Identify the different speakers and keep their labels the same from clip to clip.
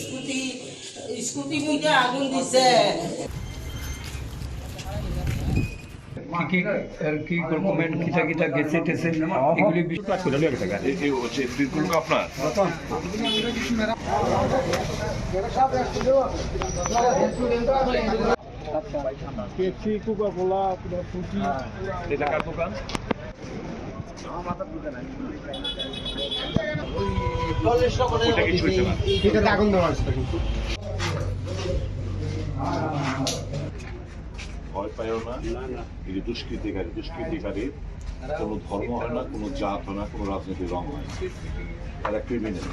Speaker 1: Scooty scooty দিছে
Speaker 2: কি কি কি কিটা গেছে এগুলি বি-
Speaker 3: এই- এই হচ্ছে বিলগুলো আপনার এটা কার না
Speaker 4: এটাতে
Speaker 3: ভয় পাইও না। এই দুষ্কৃতিকারী দুষ্কৃতিকারীর কোনো ধর্ম হয় না কোনো জাত হয় না কোনো রাজনৈতিক রং হয় তারা ক্রিমিনাল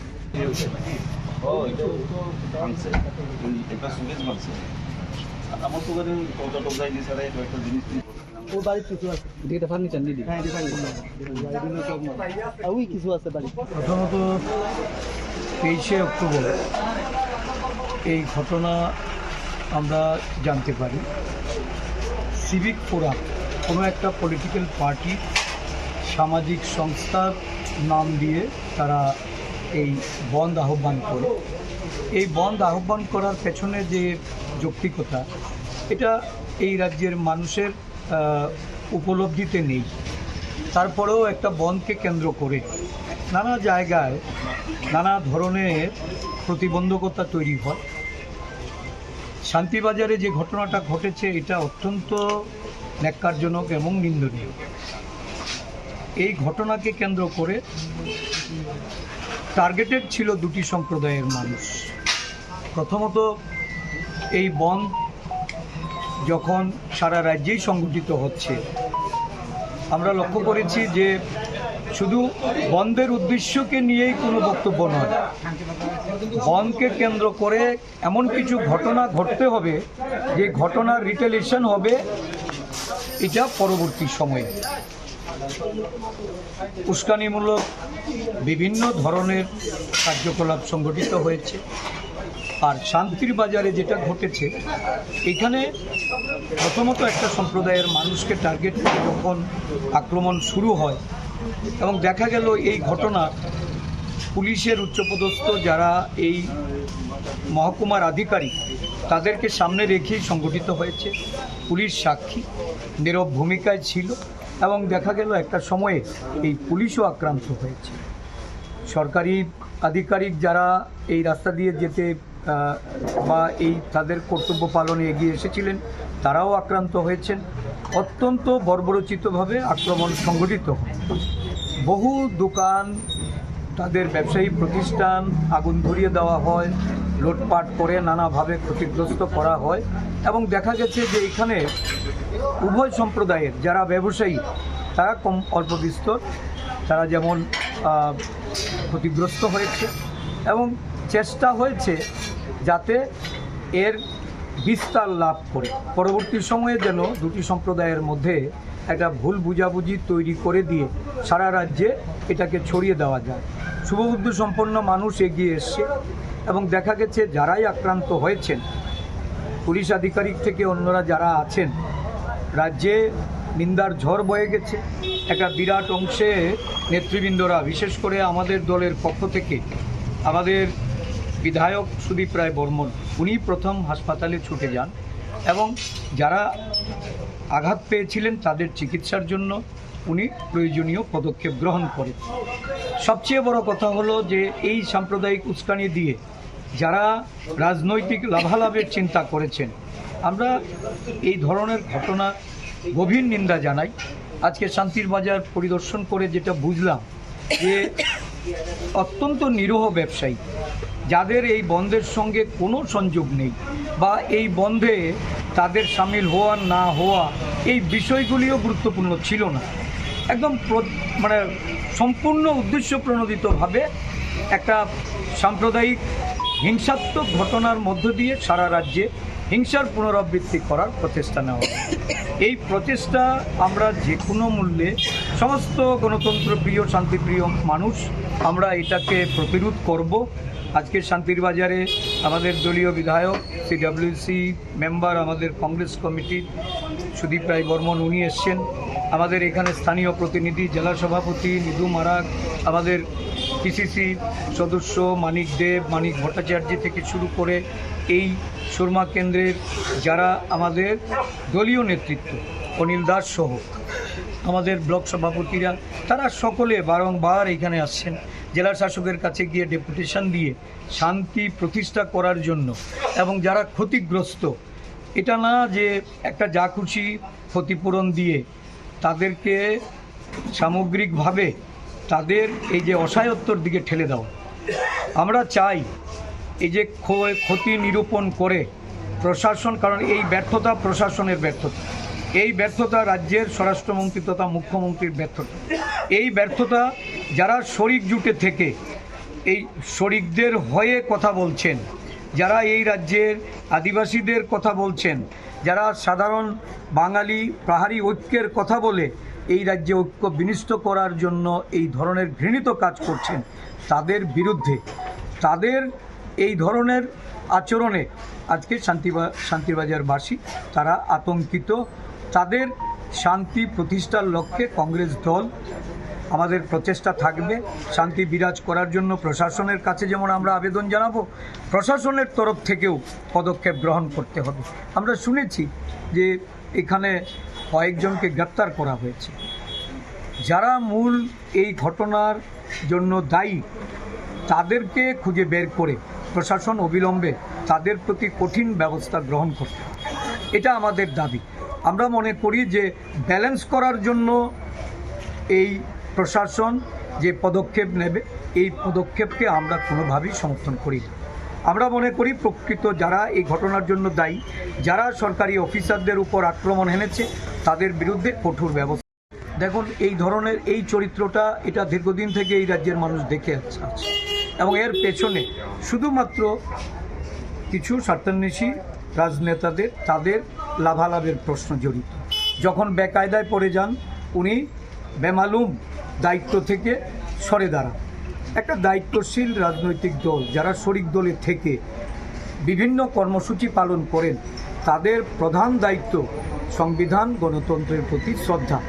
Speaker 5: আমার তো করে পর্যটক যাই দিয়েছে রে একটা জিনিস
Speaker 4: ও বাড়ির কিছু আছে?
Speaker 6: এটা ফার্নিচার দিদি
Speaker 4: হ্যাঁ এটা ফার্নিচার ওই কিছু আছে বাড়ি
Speaker 2: প্রথমত তেইশে অক্টোবর। এই ঘটনা আমরা জানতে পারি। সিভিক ফোরাম কোনো একটা পলিটিক্যাল পার্টি সামাজিক সংস্থার নাম দিয়ে তারা এই বন্ধ আহ্বান করে। এই বন্ধ আহ্বান করার পেছনে যে যৌক্তিকতা, এটা এই রাজ্যের মানুষের উপলব্ধিতে নেই। তারপরেও একটা বনকে কেন্দ্র করে নানা জায়গায় নানা ধরনের প্রতিবন্ধকতা তৈরি হয়। শান্তিবাজারে যে ঘটনাটা ঘটেছে, এটা অত্যন্ত ন্যাক্কারজনক এবং নিন্দনীয়। এই ঘটনাকে কেন্দ্র করে টার্গেটেড ছিল দুটি সম্প্রদায়ের মানুষ। প্রথমত এই বন্ধ যখন সারা রাজ্যেই সংগঠিত হচ্ছে, আমরা লক্ষ্য করেছি যে শুধু বন্ধের উদ্দেশ্যকে নিয়েই কোনো বক্তব্য নয় বন্ধকে কেন্দ্র করে এমন কিছু ঘটনা ঘটতে হবে, যে ঘটনার রিটেলেশন হবে এটা পরবর্তী সময়ে। উস্কানিমূলক বিভিন্ন ধরনের কার্যকলাপ সংগঠিত হয়েছে। আর শান্তির বাজারে যেটা ঘটেছে, এখানে প্রথমত একটা সম্প্রদায়ের মানুষকে টার্গেট করে যখন আক্রমণ শুরু হয় এবং দেখা গেল এই ঘটনা, পুলিশের উচ্চপদস্থ যারা এই মহকুমার আধিকারিক, তাদেরকে সামনে রেখেই সংগঠিত হয়েছে। পুলিশ সাক্ষী, নীরব ভূমিকায় ছিল এবং দেখা গেল একটা সময়ে এই পুলিশও আক্রান্ত হয়েছে। সরকারি আধিকারিক যারা এই রাস্তা দিয়ে যেতে বা এই তাদের কর্তব্য পালনে এগিয়ে এসেছিলেন, তারাও আক্রান্ত হয়েছেন। অত্যন্ত বর্বরচিতভাবে আক্রমণ সংগঠিত বহু দোকান, তাদের ব্যবসায়ী প্রতিষ্ঠান আগুন ধরিয়ে দেওয়া হয়, লুটপাট করে নানাভাবে ক্ষতিগ্রস্ত করা হয় এবং দেখা গেছে যে এখানে উভয় সম্প্রদায়ের যারা ব্যবসায়ী, তারা কম অল্প বিস্তর তারা যেমন ক্ষতিগ্রস্ত হয়েছে এবং চেষ্টা হয়েছে যাতে এর বিস্তার লাভ করে। পরবর্তী সময়ে যেন দুটি সম্প্রদায়ের মধ্যে একটা ভুল বুঝাবুঝি তৈরি করে দিয়ে সারা রাজ্যে এটাকে ছড়িয়ে দেওয়া যায়। শুভবুদ্ধি সম্পন্ন মানুষ এগিয়ে এসছে এবং দেখা গেছে যারাই আক্রান্ত হয়েছেন, পুলিশ আধিকারিক থেকে অন্যরা যারা আছেন, রাজ্যে নিন্দার ঝড় বয়ে গেছে। একটা বিরাট অংশে নেতৃবৃন্দরা, বিশেষ করে আমাদের দলের পক্ষ থেকে, আমাদের বিধায়ক সুদীপ রায় বর্মন, উনি প্রথম হাসপাতালে ছুটে যান এবং যারা আঘাত পেয়েছিলেন তাদের চিকিৎসার জন্য উনি প্রয়োজনীয় পদক্ষেপ গ্রহণ করেন। সবচেয়ে বড় কথা হলো যে এই সাম্প্রদায়িক উস্কানি দিয়ে যারা রাজনৈতিক লাভালাভের চিন্তা করেছেন, আমরা এই ধরনের ঘটনা গভীর নিন্দা জানাই। আজকে শান্তির বাজার পরিদর্শন করে যেটা বুঝলাম যে অত্যন্ত নিরীহ ব্যবসায়ী যাদের এই বন্ধের সঙ্গে কোনো সংযোগ নেই বা এই বন্ধে তাদের সামিল হওয়া না হওয়া এই বিষয়গুলিও গুরুত্বপূর্ণ ছিল না একদম মানে সম্পূর্ণ উদ্দেশ্য প্রণোদিতভাবে একটা সাম্প্রদায়িক হিংসাত্মক ঘটনার মধ্য দিয়ে সারা রাজ্যে হিংসার পুনরাবৃত্তি করার প্রচেষ্টা নেওয়া। এই প্রচেষ্টা আমরা যে কোনো মূল্যে সমস্ত গণতন্ত্রপ্রিয়, শান্তিপ্রিয় মানুষ আমরা এটাকে প্রতিরোধ করব আজকে শান্তির বাজারে আমাদের দলীয় বিধায়ক সিডাব্লিউসি মেম্বার আমাদের কংগ্রেস কমিটির সুদীপ রায় বর্মন, উনি এসছেন। আমাদের এখানে স্থানীয় প্রতিনিধি, জেলা সভাপতি নিধু মারাক, আমাদের পিসিসি সদস্য মানিক দেব, মানিক ভট্টাচার্য থেকে শুরু করে এই সুরমা কেন্দ্রের যারা আমাদের দলীয় নেতৃত্ব, অনিল দাস সহ আমাদের ব্লক সভাপতিরা, তারা সকলে বারংবার এখানে আসছেন। জেলা শাসকের কাছে গিয়ে ডেপুটেশন দিয়ে শান্তি প্রতিষ্ঠা করার জন্য এবং যারা ক্ষতিগ্রস্ত, এটা না যে একটা যা খুশি ক্ষতিপূরণ দিয়ে তাদেরকে সামগ্রিকভাবে তাদের এই যে অসহায়ত্বর দিকে ঠেলে দেওয়া আমরা চাই এই যে ক্ষ- ক্ষতি নিরূপণ করে প্রশাসন, কারণ এই ব্যর্থতা প্রশাসনের ব্যর্থতা। এই ব্যর্থতা রাজ্যের স্বরাষ্ট্রমন্ত্রী তথা মুখ্যমন্ত্রীর ব্যর্থতা। এই ব্যর্থতা যারা শরিক জুটে থেকে, এই শরিকদের হয়ে কথা বলছেন, যারা এই রাজ্যের আদিবাসীদের কথা বলছেন, যারা সাধারণ বাঙালি পাহাড়ি ঐক্যের কথা বলে এই রাজ্যে ঐক্য বিনিষ্ট করার জন্য এই ধরনের ঘৃণিত কাজ করছেন, তাদের বিরুদ্ধে, তাদের এই ধরনের আচরণে, আজকে শান্তিবা, শান্তিবাজারবাসী, তারা আতঙ্কিত, তাদের শান্তি প্রতিষ্ঠার লক্ষ্যে কংগ্রেস দল আমাদের প্রচেষ্টা থাকবে, শান্তি বিরাজ করার জন্য প্রশাসনের কাছে যেমন আমরা আবেদন জানাব, প্রশাসনের তরফ থেকেও পদক্ষেপ গ্রহণ করতে হবে। আমরা শুনেছি যে এখানে কয়েকজনকে গ্রেপ্তার করা হয়েছে। যারা মূল এই ঘটনার জন্য দায়ী, তাদেরকে খুঁজে বের করে প্রশাসন অবিলম্বে তাদের প্রতি কঠিন ব্যবস্থা গ্রহণ করতে এটা আমাদের দাবি। আমরা মনে করি যে ব্যালেন্স করার জন্য এই প্রশাসন যে পদক্ষেপ নেবে, এই পদক্ষেপকে আমরা কোনোভাবেই সমর্থন করি না। আমরা মনে করি প্রকৃত যারা এই ঘটনার জন্য দায়ী, যারা সরকারি অফিসারদের উপর আক্রমণ এনেছে, তাদের বিরুদ্ধে কঠোর ব্যবস্থা। দেখুন, এই ধরনের এই চরিত্রটা এটা দীর্ঘদিন থেকে এই রাজ্যের মানুষ দেখে আছে। এবং এর পেছনে শুধুমাত্র কিছু স্বার্থান্বেষী রাজনেতাদের, তাদের লাভালাভের প্রশ্ন জড়িত। যখন বেকায়দায় পড়ে যান, উনি বেমালুম দায়িত্ব থেকে সরে দাঁড়ান একটা দায়িত্বশীল রাজনৈতিক দল যারা শরিক দলে থেকে বিভিন্ন কর্মসূচি পালন করেন, তাদের প্রধান দায়িত্ব সংবিধান, গণতন্ত্রের প্রতি শ্রদ্ধা।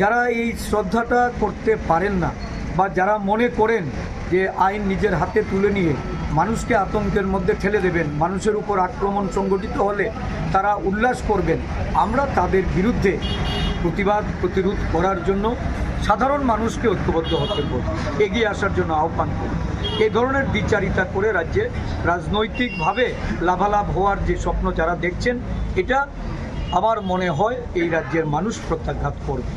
Speaker 2: যারা এই শ্রদ্ধাটা করতে পারেন না বা যারা মনে করেন যে আইন নিজের হাতে তুলে নিয়ে মানুষকে আতঙ্কের মধ্যে ঠেলে দেবেন, মানুষের উপর আক্রমণ সংগঠিত হলে তারা উল্লাস করবেন, আমরা তাদের বিরুদ্ধে প্রতিবাদ, প্রতিরোধ করার জন্য সাধারণ মানুষকে ঐক্যবদ্ধ হতে করব এগিয়ে আসার জন্য আহ্বান করব এ ধরনের বিচারিতা করে রাজ্যে রাজনৈতিকভাবে লাভালাভ হওয়ার যে স্বপ্ন যারা দেখছেন, এটা আমার মনে হয় এই রাজ্যের মানুষ প্রত্যাঘাত করবে।